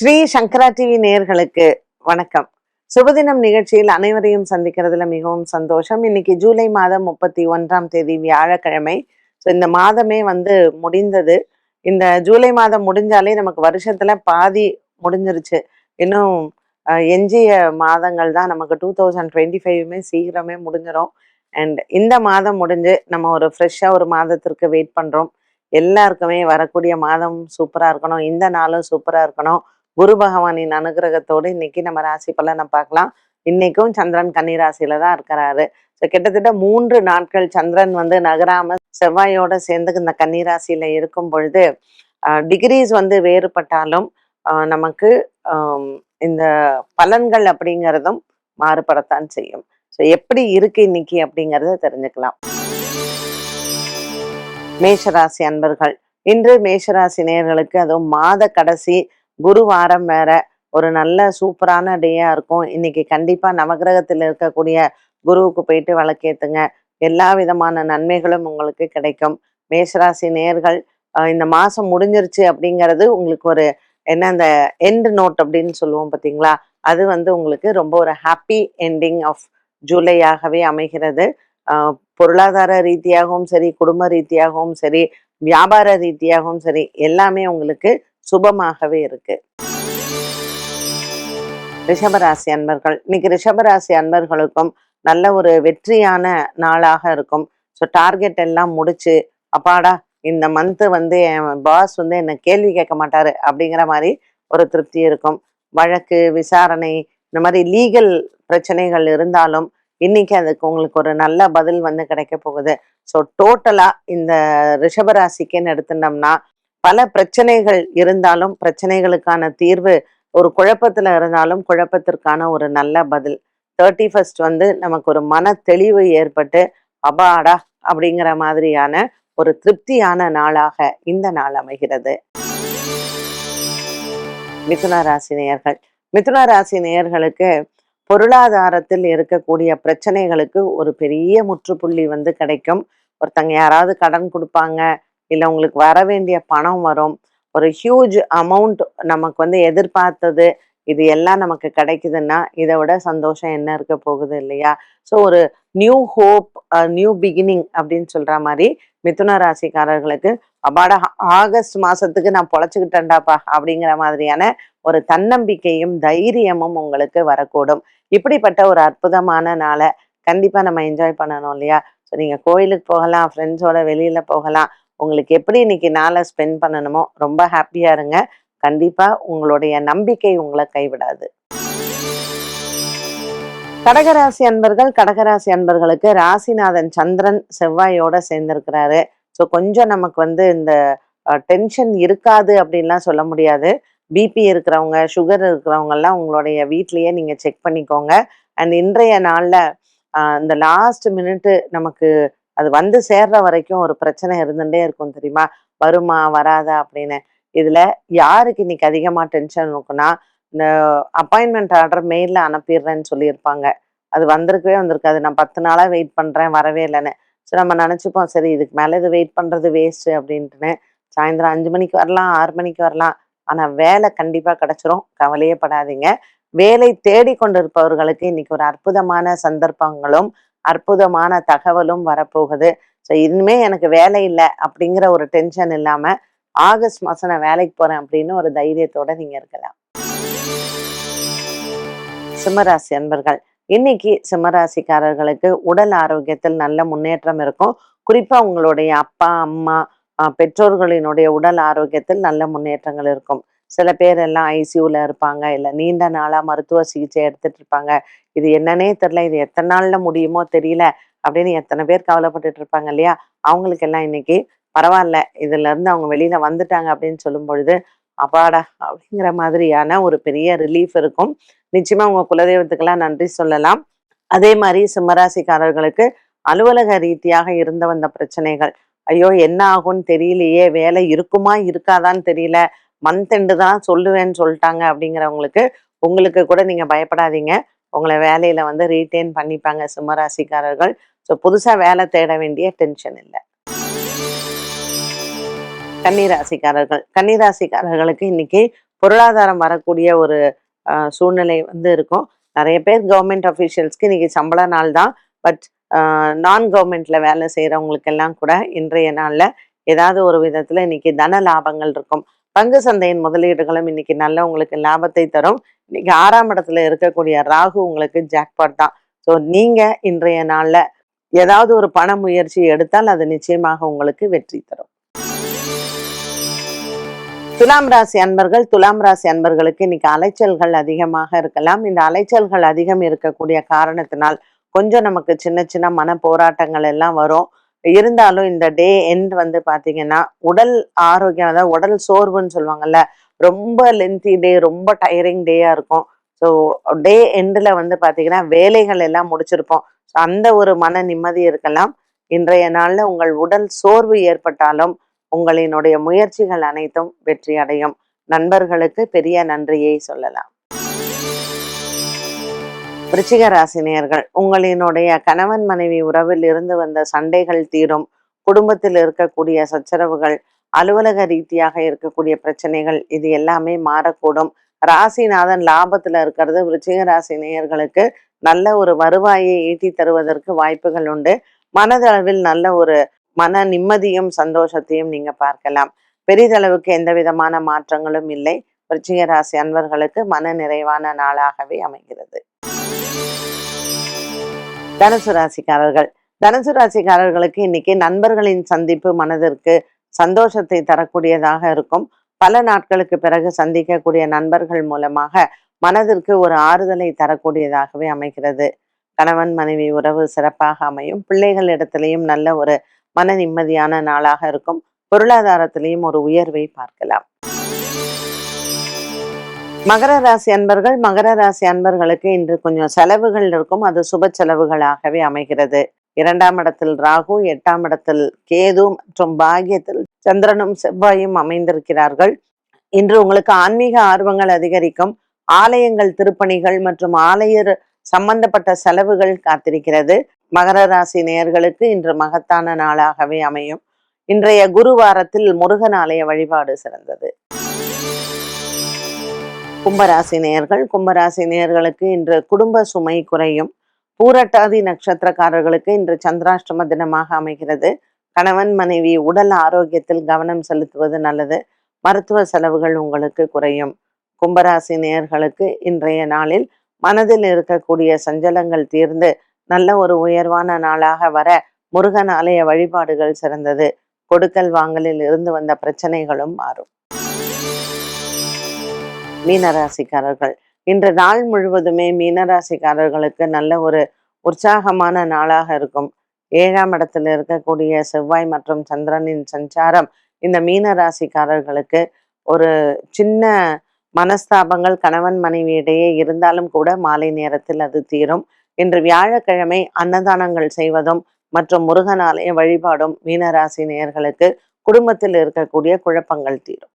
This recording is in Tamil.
ஸ்ரீ சங்கரா டிவி நேர்களுக்கு வணக்கம். சுபதினம் நிகழ்ச்சியில் அனைவரையும் சந்திக்கிறதுல மிகவும் சந்தோஷம். இன்னைக்கு ஜூலை மாதம் முப்பத்தி ஒன்றாம் தேதி வியாழக்கிழமை. ஸோ இந்த மாதமே வந்து முடிந்தது. இந்த ஜூலை மாதம் முடிஞ்சாலே நமக்கு வருஷத்துல பாதி முடிஞ்சிருச்சு. இன்னும் எஞ்சிய மாதங்கள் தான் நமக்கு டூ தௌசண்ட் டுவெண்ட்டி ஃபைவுமே சீக்கிரமே முடிஞ்சிடும் அண்ட் இந்த மாதம் முடிஞ்சு நம்ம ஒரு ஃப்ரெஷ்ஷாக ஒரு மாதத்திற்கு வெயிட் பண்ணுறோம் எல்லாருக்குமே வரக்கூடிய மாதம் சூப்பராக இருக்கணும். இந்த நாளும் சூப்பராக இருக்கணும். குரு பகவானின் அனுகிரகத்தோடு இன்னைக்கு நம்ம ராசி பலனை பார்க்கலாம். இன்னைக்கும் சந்திரன் கன்னிராசியில தான் இருக்கிறாரு. ஸோ கிட்டத்தட்ட மூன்று நாட்கள் சந்திரன் வந்து நகராம செவ்வாயோட சேர்ந்து இந்த கன்னிராசியில இருக்கும் பொழுது டிகிரிஸ் வந்து வேறுபட்டாலும் ஆஹ் நமக்கு இந்த பலன்கள் அப்படிங்கிறதும் மாறுபடத்தான் செய்யும். ஸோ எப்படி இருக்கு இன்னைக்கு அப்படிங்கிறத தெரிஞ்சுக்கலாம். மேஷராசி அன்பர்கள் இன்று மேஷராசி நேர்களுக்கு அதுவும் மாத கடைசி குரு வாரம் வேற ஒரு நல்ல சூப்பரான டேயா இருக்கும். இன்னைக்கு கண்டிப்பா நவகிரகத்தில் இருக்கக்கூடிய குருவுக்கு போயிட்டு வழக்கேத்துங்க. எல்லா விதமான நன்மைகளும் உங்களுக்கு கிடைக்கும். மேஷராசி நேர்கள் இந்த மாசம் முடிஞ்சிருச்சு அப்படிங்கிறது உங்களுக்கு ஒரு என்ன அந்த எண்ட் நோட் அப்படின்னு சொல்லுவோம் பார்த்தீங்களா அது வந்து உங்களுக்கு ரொம்ப ஒரு ஹாப்பி எண்டிங் ஆஃப் ஜூலையாகவே அமைகிறது. பொருளாதார ரீதியாகவும் சரி குடும்ப ரீதியாகவும் சரி வியாபார ரீதியாகவும் சரி எல்லாமே உங்களுக்கு சுபமாகவே இருக்கு. ரிஷபராசி அன்பர்கள் இன்னைக்கு ரிஷபராசி அன்பர்களுக்கும் நல்ல ஒரு வெற்றியான நாளாக இருக்கும். ஸோ டார்கெட் எல்லாம் முடிச்சு அப்பாடா இந்த மந்த் வந்து என் பாஸ் வந்து என்னை கேள்வி கேட்க மாட்டாரு அப்படிங்கிற மாதிரி ஒரு திருப்தி இருக்கும். வழக்கு விசாரணை இந்த மாதிரி லீகல் பிரச்சனைகள் இருந்தாலும் இன்னைக்கு அதுக்கு உங்களுக்கு ஒரு நல்ல பதில் வந்து கிடைக்க போகுது. ஸோ டோட்டலாக இந்த ரிஷபராசிக்குன்னு எடுத்துட்டோம்னா பல பிரச்சனைகள் இருந்தாலும் பிரச்சனைகளுக்கான தீர்வு ஒரு குழப்பத்துல இருந்தாலும் குழப்பத்திற்கான ஒரு நல்ல பதில். தேர்ட்டி ஃபர்ஸ்ட் வந்து நமக்கு ஒரு மன தெளிவு ஏற்பட்டு அபாடா அப்படிங்கிற மாதிரியான ஒரு திருப்தியான நாளாக இந்த நாள் அமைகிறது. மிதுன ராசி நேயர்கள். மிதுன ராசி நேயர்களுக்கு பொருளாதாரத்தில் இருக்கக்கூடிய பிரச்சனைகளுக்கு ஒரு பெரிய முற்றுப்புள்ளி வந்து கிடைக்கும். ஒருத்தங்க யாராவது கடன் கொடுப்பாங்க இல்லை உங்களுக்கு வர வேண்டிய பணம் வரும். ஒரு ஹியூஜ் அமௌண்ட் நமக்கு வந்து எதிர்பார்த்தது இது எல்லாம் நமக்கு கிடைக்குதுன்னா இதை விட சந்தோஷம் என்ன இருக்க போகுது இல்லையா? ஸோ ஒரு நியூ ஹோப் நியூ பிகினிங் அப்படின்னு சொல்ற மாதிரி மிதுன ராசிக்காரர்களுக்கு அப்பாடா ஆகஸ்ட் மாசத்துக்கு நான் பொழைச்சுக்கிட்டேன்டாப்பா அப்படிங்கிற மாதிரியான ஒரு தன்னம்பிக்கையும் தைரியமும் உங்களுக்கு வரக்கூடும். இப்படிப்பட்ட ஒரு அற்புதமான நாளை கண்டிப்பா நம்ம என்ஜாய் பண்ணணும் இல்லையா? ஸோ நீங்க கோயிலுக்கு போகலாம் ஃப்ரெண்ட்ஸோட வெளியில போகலாம் உங்களுக்கு எப்படி இன்னைக்கு நாளை ஸ்பெண்ட் பண்ணணுமோ ரொம்ப ஹாப்பியா இருங்க. கண்டிப்பா உங்களுடைய நம்பிக்கை உங்களை கைவிடாது. கடகராசி அன்பர்கள் கடகராசி அன்பர்களுக்கு ராசிநாதன் சந்திரன் செவ்வாயோட சேர்ந்திருக்கிறாரு. ஸோ கொஞ்சம் நமக்கு வந்து இந்த டென்ஷன் இருக்காது அப்படின்லாம் சொல்ல முடியாது. பிபி இருக்கிறவங்க சுகர் இருக்கிறவங்கெல்லாம் உங்களுடைய வீட்லேயே நீங்கள் செக் பண்ணிக்கோங்க. அண்ட் இன்றைய நாளில் இந்த லாஸ்ட் மினிட் நமக்கு அது வந்து சேர்ற வரைக்கும் ஒரு பிரச்சனை இருந்துட்டே இருக்கும் தெரியுமா? வருமா வராதா அப்படின்னு. இதுல யாருக்கு இன்னைக்கு அதிகமா டென்ஷன் இருக்குன்னா இந்த அப்பாயின்மெண்ட் ஆர்டர் மெயில்ல அனுப்பிடுறேன்னு சொல்லியிருப்பாங்க. அது வந்திருக்கவே வந்திருக்காது. நான் பத்து நாளா வெயிட் பண்றேன் வரவே இல்லைன்னு. ஸோ நம்ம நினைச்சுப்போம். சரி இதுக்கு மேல இது வெயிட் பண்றது வேஸ்ட் அப்படின்ட்டுன்னு சாயந்தரம் அஞ்சு மணிக்கு வரலாம் ஆறு மணிக்கு வரலாம். ஆனா வேலை கண்டிப்பா கிடைச்சிரும். கவலையே படாதீங்க. வேலை தேடி கொண்டிருப்பவர்களுக்கு இன்னைக்கு ஒரு அற்புதமான சந்தர்ப்பங்களும் அற்புதமான தகவலும் வரப்போகுது. ஸோ இனிமே எனக்கு வேலை இல்லை அப்படிங்கிற ஒரு டென்ஷன் இல்லாம ஆகஸ்ட் மாசம் நான் வேலைக்கு போறேன் அப்படின்னு ஒரு தைரியத்தோட நீங்க இருக்கலாம். சிம்மராசி அன்பர்கள் இன்னைக்கு சிம்மராசிக்காரர்களுக்கு உடல் ஆரோக்கியத்தில் நல்ல முன்னேற்றம் இருக்கும். குறிப்பா உங்களுடைய அப்பா அம்மா பெற்றோர்களினுடைய உடல் ஆரோக்கியத்தில் நல்ல முன்னேற்றங்கள் இருக்கும். சில பேர் எல்லாம் ஐசியூல இருப்பாங்க. இல்ல நீண்ட நாளா மருத்துவ சிகிச்சை எடுத்துட்டு இருப்பாங்க. இது என்னன்னே தெரியல. இது எத்தனை நாள்ல முடியுமோ தெரியல அப்படின்னு எத்தனை பேர் கவலைப்பட்டுட்டு இருப்பாங்க இல்லையா? அவங்களுக்கு எல்லாம் இன்னைக்கு பரவாயில்ல. இதுல இருந்து அவங்க வெளியில வந்துட்டாங்க அப்படின்னு சொல்லும் பொழுது அப்பாடா! அப்படிங்கிற மாதிரியான ஒரு பெரிய ரிலீஃப் இருக்கும். நிச்சயமா உங்க குலதெய்வத்துக்கெல்லாம் நன்றி சொல்லலாம். அதே மாதிரி சிம்மராசிக்காரர்களுக்கு அலுவலக ரீதியாக இருந்து வந்த பிரச்சனைகள். ஐயோ! என்ன ஆகும்னு தெரியலையே. வேலை இருக்குமா? இருக்காதான்னு தெரியல. மந்த் எண்டு தான் சொல்லுவேன்னு சொல்லிட்டாங்க அப்படிங்கிறவங்களுக்கு உங்களுக்கு கூட நீங்க பயப்படாதீங்க. உங்களை வேலையில வந்து ரீட்டைன் பண்ணிப்பாங்க சிம்மராசிக்காரர்கள். ஸோ புதுசா வேலை தேட வேண்டிய டென்ஷன் இல்லை. கன்னிராசிக்காரர்கள். கன்னிராசிக்காரர்களுக்கு இன்னைக்கு பொருளாதாரம் வரக்கூடிய ஒரு சூழ்நிலை வந்து இருக்கும். நிறைய பேர் கவர்மெண்ட் அஃபீஷியல்ஸ்க்கு இன்னைக்கு சம்பள நாள் தான். பட் நான் கவர்மெண்ட்ல வேலை செய்கிறவங்களுக்கு எல்லாம் கூட இன்றைய நாளில் ஏதாவது ஒரு விதத்தில் இன்னைக்கு தன லாபங்கள் இருக்கும். பங்கு சந்தையின் முதலீடுகளும் இன்னைக்கு நல்ல உங்களுக்கு லாபத்தை தரும். இன்னைக்கு ஆறாம் இடத்துல இருக்கக்கூடிய ராகு உங்களுக்கு ஜாக்பாட் தான். ஸோ நீங்க இன்றைய நாள்ல ஏதாவது ஒரு பண முயற்சி எடுத்தால் அது நிச்சயமாக உங்களுக்கு வெற்றி தரும். துலாம் ராசி அன்பர்கள் துலாம் ராசி அன்பர்களுக்கு இன்னைக்கு அலைச்சல்கள் அதிகமாக இருக்கலாம். இந்த அலைச்சல்கள் அதிகம் இருக்கக்கூடிய காரணத்தினால் கொஞ்சம் நமக்கு சின்ன சின்ன மன போராட்டங்கள் எல்லாம் வரும். இருந்தாலும் இந்த டே எண்ட் வந்து பாத்தீங்கன்னா உடல் ஆரோக்கியம் அதாவது உடல் சோர்வுன்னு சொல்லுவாங்கல்ல ரொம்ப லென்த்தி டே ரொம்ப டயரிங் டேயா இருக்கும். ஸோ டே எண்டில் வந்து பாத்தீங்கன்னா வேலைகள் எல்லாம் முடிச்சிருப்போம். ஸோ அந்த ஒரு மன நிம்மதி இருக்கலாம். இன்றைய நாள்ல உங்கள் உடல் சோர்வு ஏற்பட்டாலும் உங்களினுடைய முயற்சிகள் அனைத்தும் வெற்றி அடையும் நண்பர்களுக்கு பெரிய நன்றியை சொல்லலாம். விருச்சிக ராசினியர்கள் உங்களினுடைய கணவன் மனைவி உறவில் இருந்து வந்த சண்டைகள் தீரும். குடும்பத்தில் இருக்கக்கூடிய சச்சரவுகள் அலுவலக ரீதியாக இருக்கக்கூடிய பிரச்சனைகள் இது எல்லாமே மாறக்கூடும். ராசிநாதன் லாபத்துல இருக்கிறது. விருச்சிக ராசி நேயர்களுக்கு நல்ல ஒரு வருவாயை ஈட்டி தருவதற்கு வாய்ப்புகள் உண்டு. மனதளவில் நல்ல ஒரு மன நிம்மதியும் சந்தோஷத்தையும் நீங்க பார்க்கலாம். பெரிதளவுக்கு எந்த விதமான மாற்றங்களும் இல்லை. விருச்சிக ராசி அன்பர்களுக்கு மன நிறைவான நாளாகவே அமைகிறது. தனுசு ராசிக்காரர்கள். தனுசு ராசிக்காரர்களுக்கு இன்னைக்கு நண்பர்களின் சந்திப்பு மனதிற்கு சந்தோஷத்தை தரக்கூடியதாக இருக்கும். பல நாட்களுக்கு பிறகு சந்திக்கக்கூடிய நண்பர்கள் மூலமாக மனதிற்கு ஒரு ஆறுதலை தரக்கூடியதாகவே அமைகிறது. கணவன் மனைவி உறவு சிறப்பாக அமையும். பிள்ளைகள் இடத்திலையும் நல்ல ஒரு மன நிம்மதியான நாளாக இருக்கும். பொருளாதாரத்திலையும் ஒரு உயர்வை பார்க்கலாம். மகர ராசி அன்பர்கள் மகர ராசி அன்பர்களுக்கு இன்று கொஞ்சம் செலவுகள் இருக்கும். அது சுப செலவுகளாகவே அமைகிறது. இரண்டாம் இடத்தில் ராகு எட்டாம் இடத்தில் கேது மற்றும் பாகியத்தில் சந்திரனும் செவ்வாயும் அமைந்திருக்கிறார்கள். இன்று உங்களுக்கு ஆன்மீக ஆர்வங்கள் அதிகரிக்கும். ஆலயங்கள் திருப்பணிகள் மற்றும் ஆலயர் சம்பந்தப்பட்ட செலவுகள் காத்திருக்கிறது. மகர ராசி நேயர்களுக்கு இன்று மகத்தான நாளாகவே அமையும். இன்றைய குருவாரத்தில் முருகன் ஆலய வழிபாடு சிறந்தது. கும்பராசி நேயர்கள் கும்பராசி நேயர்களுக்கு இன்று குடும்ப சுமை குறையும். பூரட்டாதி நட்சத்திரக்காரர்களுக்கு இன்று சந்திராஷ்டம தினமாக அமைகிறது. கணவன் மனைவி உடல் ஆரோக்கியத்தில் கவனம் செலுத்துவது நல்லது. மருத்துவ செலவுகள் உங்களுக்கு குறையும். கும்பராசி நேயர்களுக்கு இன்றைய நாளில் மனதில் இருக்கக்கூடிய சஞ்சலங்கள் தீர்ந்து நல்ல ஒரு உயர்வான நாளாக வர முருகன் ஆலய வழிபாடுகள் சிறந்தது. கொடுக்கல் வாங்கலில் இருந்து வந்த பிரச்சனைகளும் மாறும். மீனராசிக்காரர்கள். இன்று நாள் முழுவதுமே மீனராசிக்காரர்களுக்கு நல்ல ஒரு உற்சாகமான நாளாக இருக்கும். ஏழாம் இடத்துல இருக்கக்கூடிய செவ்வாய் மற்றும் சந்திரனின் சஞ்சாரம் இந்த மீன ராசிக்காரர்களுக்கு ஒரு சின்ன மனஸ்தாபங்கள் கணவன் மனைவி இடையே இருந்தாலும் கூட மாலை நேரத்தில் அது தீரும். இன்று வியாழக்கிழமை அன்னதானங்கள் செய்வதும் மற்றும் முருகன் ஆலய வழிபாடும் மீனராசி நேயர்களுக்கு குடும்பத்தில் இருக்கக்கூடிய குழப்பங்கள் தீரும்.